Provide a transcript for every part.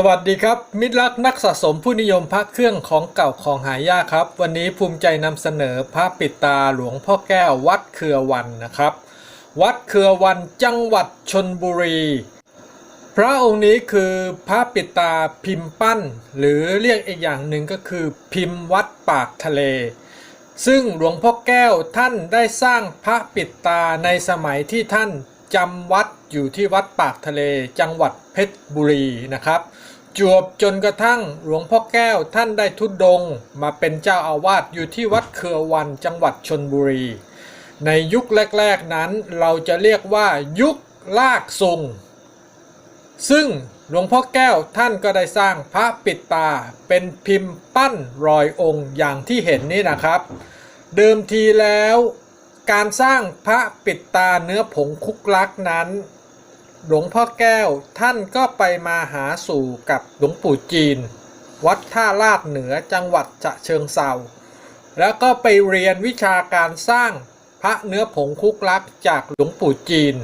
สวัสดีครับ มิตรรักนักสะสมผู้นิยมพระเครื่องของเก่าของหายากครับ วันนี้ภูมิใจนำเสนอพระปิดตาหลวงพ่อแก้ววัดเครือวันนะครับ วัดเครือวันจังหวัดชนบุรี พระองค์นี้คือพระปิดตาพิมพ์ปั้น หรือเรียกอีกอย่างหนึ่งก็คือพิมพ์วัดปากทะเล ซึ่งหลวงพ่อแก้วท่านได้สร้างพระปิดตาในสมัยที่ท่านจำวัดอยู่ที่วัดปากทะเล จังหวัดเพชรบุรีนะครับ จวบจนกระทั่งหลวงพ่อแก้วท่านได้ทุดดงมาเป็นเจ้าอาวาสอยู่ที่วัดเครือวันจังหวัดชนบุรี ในยุคแรกๆนั้นเราจะเรียกว่ายุคลากซุง ซึ่งหลวงพ่อแก้วท่านก็ได้สร้างพระปิดตาเป็นพิมพ์ปั้นรอยองค์อย่างที่เห็นนี่นะครับ เดิมทีแล้ว การสร้างพระปิดตาเนื้อผงคุกลักนั้น หลวงพ่อแก้วท่านก็ไปมาหาสู่กับหลวงปู่จีน วัดท่าลาดเหนือจังหวัดฉะเชิงเซาแล้วก็ไปเรียนวิชาการสร้างพระเนื้อผงคุกลักจากหลวงปู่จีน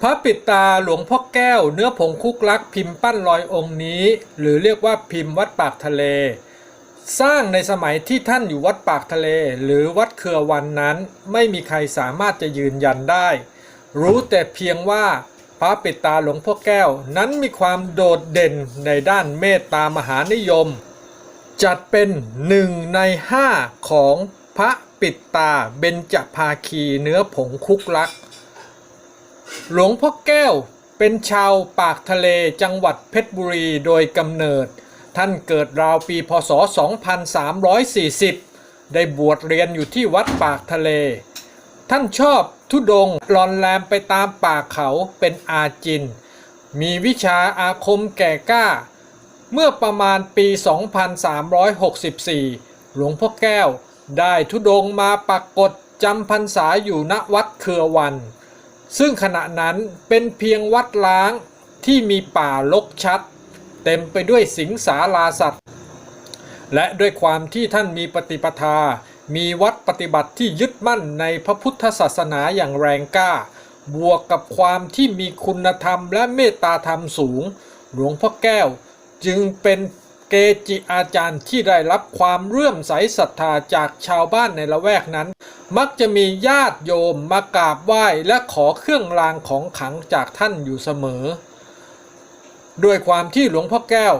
พระปิดตาหลวงพ่อแก้วเนื้อผงคุกลักพิมพ์ปั้นรอยองค์นี้ หรือเรียกว่าพิมพ์วัดปากทะเล สร้างในสมัยที่ท่านอยู่วัดปากทะเล หรือวัดเครือวันนั้น ไม่มีใครสามารถจะยืนยันได้ รู้แต่เพียงว่าพระปิดตาหลวงพ่อแก้วนั้นมีความโดดเด่นในด้านเมตตามหานิยม จัดเป็นหนึ่งในห้าของพระปิดตาเบญจภาคีเนื้อผงคุกลัก หลวงพ่อแก้วเป็นชาวปากทะเลจังหวัดเพชรบุรีโดยกำเนิด ท่านเกิดราวปีพศ 2340 ได้บวชเรียนอยู่ที่วัดปากทะเล ท่านชอบทุดงลอนแลมไปตามป่าเขาเป็นอาจิน มีวิชาอาคมแก่กล้า เมื่อประมาณปี 2364 หลวงพ่อแก้วได้ทุดงมาปรากฏจำพรรษาอยู่ณวัดเครือวัน ซึ่งขณะนั้นเป็นเพียงวัดล้างที่มีป่าลกชัด เต็มไปด้วยสิงสาราสัตว์ และด้วยความที่ท่านมีปฏิปทา มีวัดปฏิบัติที่ยึดมั่นในพระพุทธศาสนาอย่างแรงกล้า บวกกับความที่มีคุณธรรมและเมตตาธรรมสูง หลวงพ่อแก้ว จึงเป็นเกจิอาจารย์ที่ได้รับความเลื่อมใสศรัทธาจากชาวบ้านในละแวกนั้น มักจะมีญาติโยมมากราบไหว้และขอเครื่องรางของขลังจากท่านอยู่เสมอ ด้วยความที่หลวงพ่อแก้ว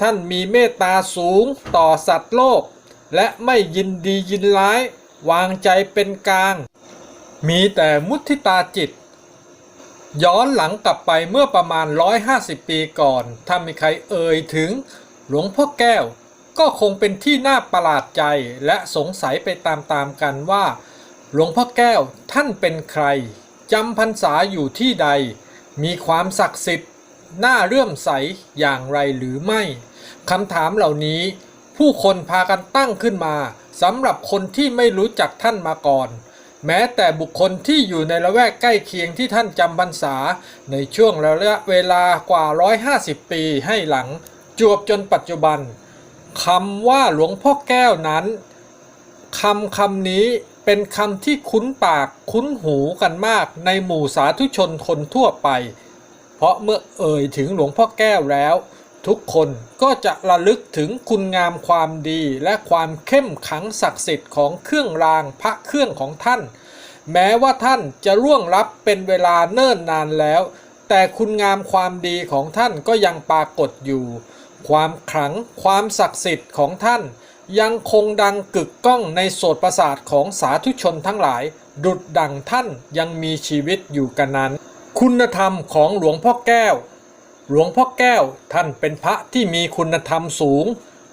ท่านมีเมตตาสูงต่อสัตว์โลก และไม่ยินดียินร้าย วางใจเป็นกลาง มีแต่มุทิตาจิต ย้อนหลังกลับไปเมื่อประมาณ 150 ปีก่อน ถ้ามีใครเอ่ยถึงหลวงพ่อแก้ว ก็คงเป็นที่น่าประหลาดใจและสงสัยไปตามๆกันว่า หลวงพ่อแก้วท่านเป็นใครจำพรรษาอยู่ที่ใด มีความศักดิ์สิทธิ์น่าเลื่อมใสอย่างไรหรือไม่คำถามเหล่านี้ ผู้คนพากันตั้งขึ้นมาสำหรับคนที่ไม่รู้จักท่านมาก่อน แม้แต่บุคคลที่อยู่ในละแวกใกล้เคียงที่ท่านจำพรรษา ในช่วงระยะเวลากว่า 150 ปีให้หลัง จวบจนปัจจุบันคำว่าหลวงพ่อแก้วนั้นคำคำนี้เป็นคำที่คุ้นปากคุ้นหูกันมากในหมู่สาธุชนคนทั่วไป เพราะเมื่อเอ่ยถึงหลวงพ่อแก้วแล้ว ทุกคนก็จะระลึกถึงคุณงามความดีและความเข้มขังศักดิ์สิทธิ์ของเครื่องรางพระเครื่องของท่าน แม้ว่าท่านจะล่วงลับเป็นเวลาเนิ่นนานแล้ว แต่คุณงามความดีของท่านก็ยังปรากฏอยู่ ความขลังความศักดิ์สิทธิ์ของท่าน ยังคงดังกึกก้องในโสตประสาทของสาธุชนทั้งหลาย ดุดดังท่านยังมีชีวิตอยู่กันนั้น คุณธรรมของหลวงพ่อแก้ว หลวงพ่อแก้วท่านเป็นพระที่มีคุณธรรมสูง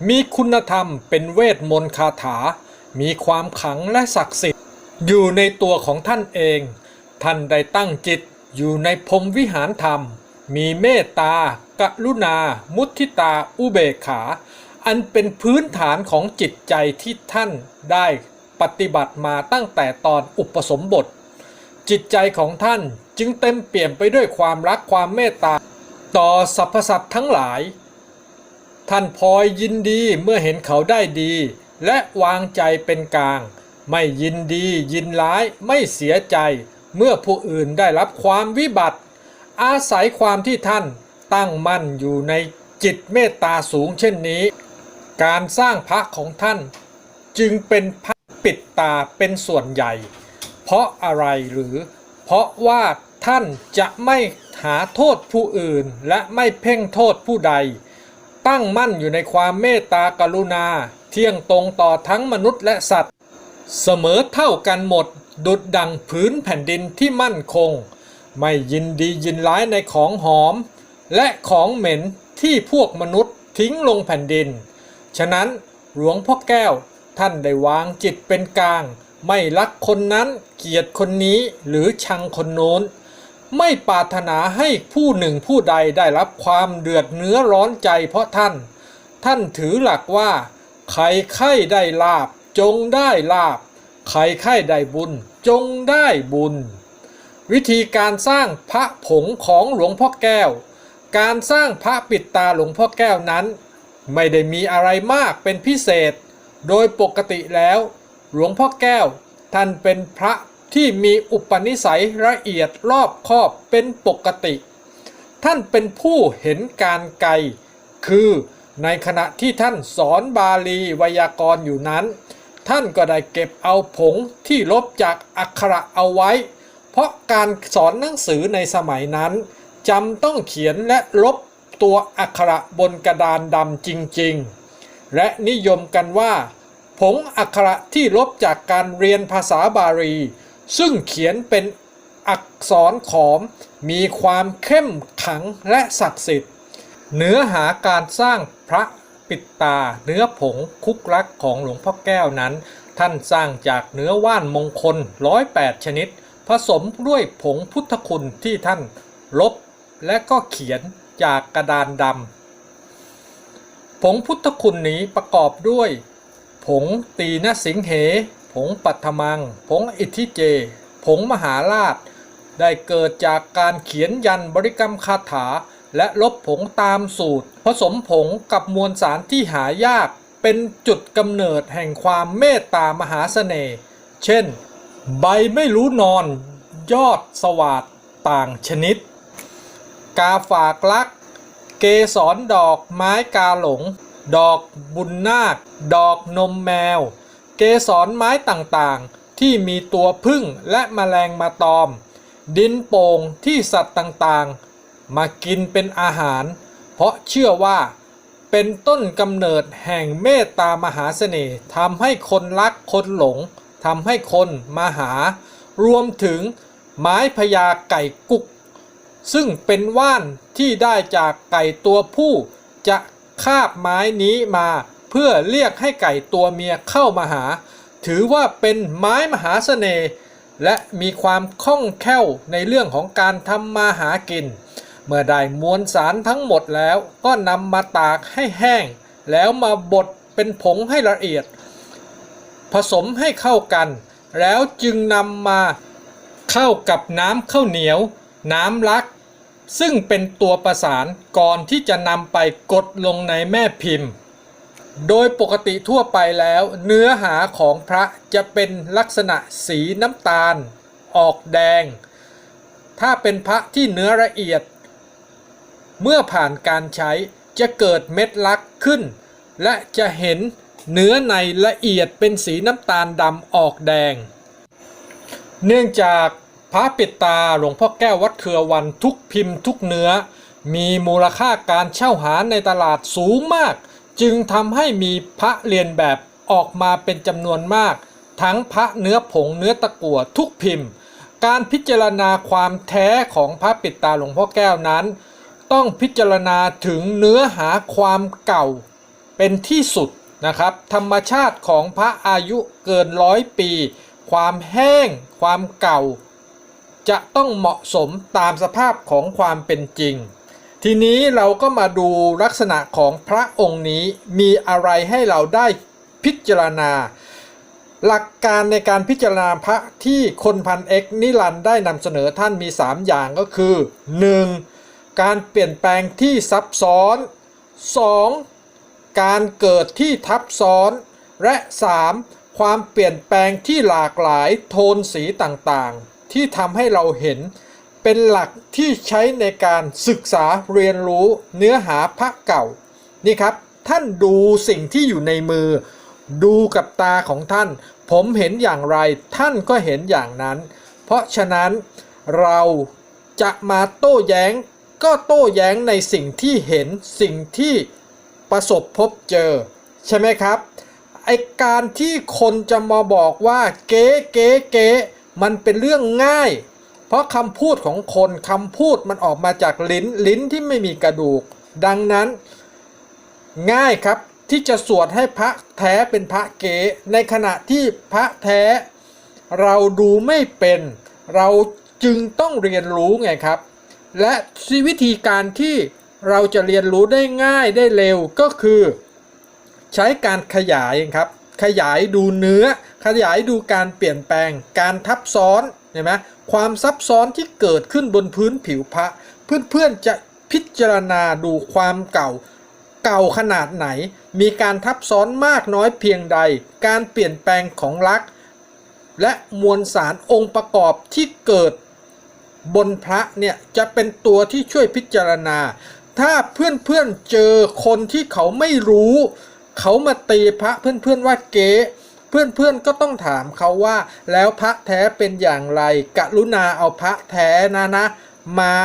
มีคุณธรรมเป็นเวทมนต์คาถา มีความขังและศักดิ์สิทธิ์ อยู่ในตัวของท่านเอง ท่านได้ตั้งจิตอยู่ในพรมวิหารธรรม มีเมตตากรุณา มุทิตา อุเบกขา อันเป็นพื้นฐานของจิตใจที่ท่านได้ปฏิบัติมาตั้งแต่ตอนอุปสมบท จิตใจของท่านจึงเต็มเปี่ยมไปด้วยความรักความเมตตา ต่อสรรพสัตว์ทั้งหลาย ท่านพลอยยินดีเมื่อเห็นเขาได้ดี และวางใจเป็นกลาง ไม่ยินดียินร้ายไม่เสียใจ เมื่อผู้อื่นได้รับความวิบัติ อาศัยความที่ท่านตั้งมั่นอยู่ในจิตเมตตาสูงเช่นนี้ การสร้างพระของท่านจึงเป็นพระปิดตาเป็นส่วนใหญ่ เพราะอะไรหรือ เพราะว่า ท่านจะไม่หาโทษผู้อื่นและไม่เพ่งโทษผู้ใด ตั้งมั่นอยู่ในความเมตตากรุณา เที่ยงตรงต่อทั้งมนุษย์และสัตว์ เสมอเท่ากันหมด ดุดดังพื้นแผ่นดินที่มั่นคง ไม่ยินดียินร้ายในของหอม และของเหม็นที่พวกมนุษย์ทิ้งลงแผ่นดิน ฉะนั้นหลวงพ่อแก้วท่านได้วางจิตเป็นกลาง ไม่รักคนนั้นเกลียดคนนี้หรือชังคนโน้น ไม่ปรารถนาให้ผู้หนึ่งผู้ใดได้รับความเดือดเนื้อร้อนใจเพราะท่าน ท่านถือหลักว่า ใครไข้ได้ลาบ จงได้ลาบ ใครไข้ได้บุญ จงได้บุญ วิธีการสร้างพระผงของหลวงพ่อแก้ว การสร้างพระปิดตาหลวงพ่อแก้วนั้น ไม่ได้มีอะไรมากเป็นพิเศษ โดยปกติแล้ว หลวงพ่อแก้วท่านเป็นพระ ที่มีอุปนิสัยละเอียดรอบคอบเป็นปกติ ท่านเป็นผู้เห็นการไกล คือในขณะที่ท่านสอนบาลีไวยากรณ์อยู่นั้น ท่านก็ได้เก็บเอาผงที่ลบจากอักขระเอาไว้ เพราะการสอนหนังสือในสมัยนั้นจำต้องเขียนและลบตัวอักขระบนกระดานดำจริงๆ และนิยมกันว่า ผงอักขระที่ลบจากการเรียนภาษาบาลี ซึ่งเขียนเป็นอักษรขอม มีความเข้มขังและศักดิ์สิทธิ์ เนื้อหาการสร้างพระปิดตาเนื้อผงคุกลักของหลวงพ่อแก้วนั้น ท่านสร้างจากเนื้อว่านมงคล108ชนิด ผสมด้วยผงพุทธคุณที่ท่านลบและก็เขียนจากกระดานดำผงพุทธคุณนี้ประกอบด้วย ผงตีนสิงเห ผงปัทมัง ผงอิทธิเจ ผงมหาราช ได้เกิดจากการเขียนยันบริกรรมคาถา และลบผงตามสูตร ผสมผงกับมวลสารที่หายาก เป็นจุดกำเนิดแห่งความเมตตามหาเสน่ห์ เช่น ใบไม่รู้นอน ยอดสวาดต่างชนิด กาฝากลัก เกสรดอกไม้กาหลง ดอกบุญนาค ดอกนมแมว เกสรไม้ต่างๆ ที่มีตัวพึ่งและแมลงมาตอม ดินโป่งที่สัตว์ต่างๆ มากินเป็นอาหาร เพราะเชื่อว่าเป็นต้นกำเนิดแห่งเมตตามหาเสน่ห์ทำให้คนรักคนหลงทำให้คนมาหา รวมถึงไม้พญาไก่กุก ซึ่งเป็นว่านที่ได้จากไก่ตัวผู้จะคาบไม้นี้มา เพื่อเรียกให้ไก่ตัวเมียเข้ามาหา ถือว่าเป็นไม้มหาเสน่ห์และมีความคล่องแคล่วในเรื่องของการทำมาหากิน เมื่อได้มวลสารทั้งหมดแล้วก็นำมาตากให้แห้ง แล้วมาบดเป็นผงให้ละเอียด ผสมให้เข้ากัน แล้วจึงนำมาเข้ากับน้ำข้าวเหนียว น้ำลัก ซึ่งเป็นตัวประสานก่อนที่จะนำไปกดลงในแม่พิมพ์ โดยปกติทั่วไปแล้ว เนื้อหาของพระจะเป็นลักษณะสีน้ำตาล ออกแดง ถ้าเป็นพระที่เนื้อละเอียด เมื่อผ่านการใช้จะเกิดเม็ดลักขึ้น และจะเห็นเนื้อในละเอียดเป็นสีน้ำตาลดำออกแดง เนื่องจากพระปิดตาหลวงพ่อแก้ววัดเครือวันทุกพิมพ์ทุกเนื้อ มีมูลค่าการเช่าหาในตลาดสูงมาก จึงทำให้มีพระเรียนแบบออกมาเป็นจำนวนมาก ทั้งพระเนื้อผงเนื้อตะกั่วทุกพิมพ์ การพิจารณาความแท้ของพระปิดตาหลวงพ่อแก้วนั้น ต้องพิจารณาถึงเนื้อหาความเก่าเป็นที่สุดนะครับ ธรรมชาติของพระอายุเกินร้อยปี ความแห้ง ความเก่า จะต้องเหมาะสมตามสภาพของความเป็นจริง ทีนี้เราก็มาดูลักษณะของพระองค์นี้มีอะไรให้เราได้พิจารณา หลักการในการพิจารณาพระที่คนพันเอกนิรันได้นำเสนอท่านมี 3 อย่างก็คือ 1. การเปลี่ยนแปลงที่ซับซ้อน 2. การเกิดที่ทับซ้อน และ 3. ความเปลี่ยนแปลงที่หลากหลายโทนสีต่างๆ ที่ทำให้เราเห็น เป็นหลักที่ใช้ในการศึกษาเรียนรู้เนื้อหาพระเก่านี่ครับ ท่านดูสิ่งที่อยู่ในมือ ดูกับตาของท่าน ผมเห็นอย่างไรท่านก็เห็นอย่างนั้น เพราะฉะนั้นเราจะมาโต้แย้งก็โต้แย้งในสิ่งที่เห็นสิ่งที่ประสบพบเจอ ใช่ไหมครับไอการที่คนจะมาบอกว่าเก๊เก๊เก๊มันเป็นเรื่องง่าย เพราะคำพูดของคนคำพูดมันออกมาจากลิ้นลิ้นที่ไม่มีกระดูก ดังนั้น ง่ายครับที่จะสวดให้พระแท้เป็นพระเก๋ในขณะที่พระแท้ เราดูไม่เป็น เราจึงต้องเรียนรู้ไงครับ และวิธีการที่เราจะเรียนรู้ได้ง่ายได้เร็วก็คือ ใช้การขยายครับ ขยายดูเนื้อ ขยายดูการเปลี่ยนแปลง การทับซ้อน เห็นไหมความซับซ้อนที่เกิดขึ้นบนพื้นผิวพระ เพื่อนๆจะพิจารณาดูความเก่า เก่าขนาดไหน มีการทับซ้อนมากน้อยเพียงใด การเปลี่ยนแปลงของลักษณ์และมวลสารองค์ประกอบที่เกิดบนพระเนี่ยจะเป็นตัวที่ช่วยพิจารณา ถ้าเพื่อนๆเจอคนที่เขาไม่รู้ เขามาตีพระเพื่อนๆว่าเก๊ เพื่อนๆก็ต้องถามเขาว่า แล้วพระแท้เป็นอย่างไร กรุณาเอาพระแท้นะนะ มา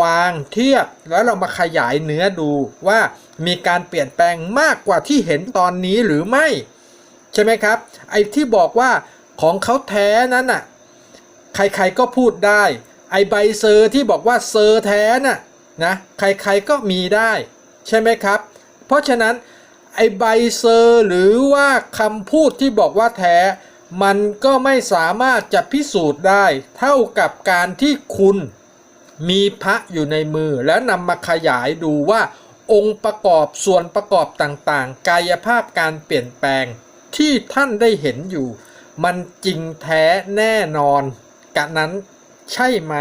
วางเทียบ แล้วเรามาขยายเนื้อดูว่ามีการเปลี่ยนแปลงมากกว่าที่เห็นตอนนี้หรือไม่ ใช่ไหมครับ ไอ้ที่บอกว่าของเขาแท้นั้นน่ะใครๆก็พูดได้ ไอใบเซอร์ที่บอกว่าเซอร์แท้น่ะนะใครๆก็มีได้ ใช่ไหมครับ เพราะฉะนั้น ไอใบเซอร์หรือว่าคำพูดที่บอกว่าแท้ มันก็ไม่สามารถจะพิสูจน์ได้ เท่ากับการที่คุณมีพระอยู่ในมือแล้วนำมาขยายดูว่า องค์ประกอบส่วนประกอบต่างๆ กายภาพการเปลี่ยนแปลงที่ท่านได้เห็นอยู่ มันจริงแท้แน่นอนกะนั้นใช่ไหม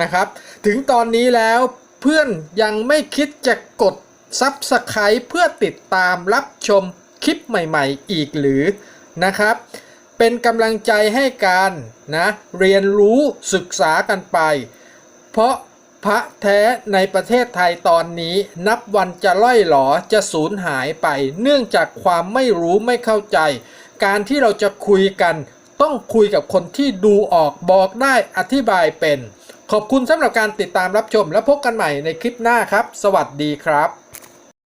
นะครับ ถึงตอนนี้แล้วเพื่อนยังไม่คิดจะกด ซับสไคร b เพื่อติดตามรับชมคลิปใหม่ๆ อีกหรือนะครับ เป็นกำลังใจให้กันนะเรียนรู้ศึกษากันไป เพราะพระแท้ในประเทศไทยตอนนี้นับวันจะล่อยหลอจะสูญหายไป เนื่องจากความไม่รู้ไม่เข้าใจ การที่เราจะคุยกัน ต้องคุยกับคนที่ดูออกบอกได้อธิบายเป็น ขอบคุณสำหรับการติดตามรับชมและพบกันใหม่ในคลิปหน้าครับ สวัสดีครับ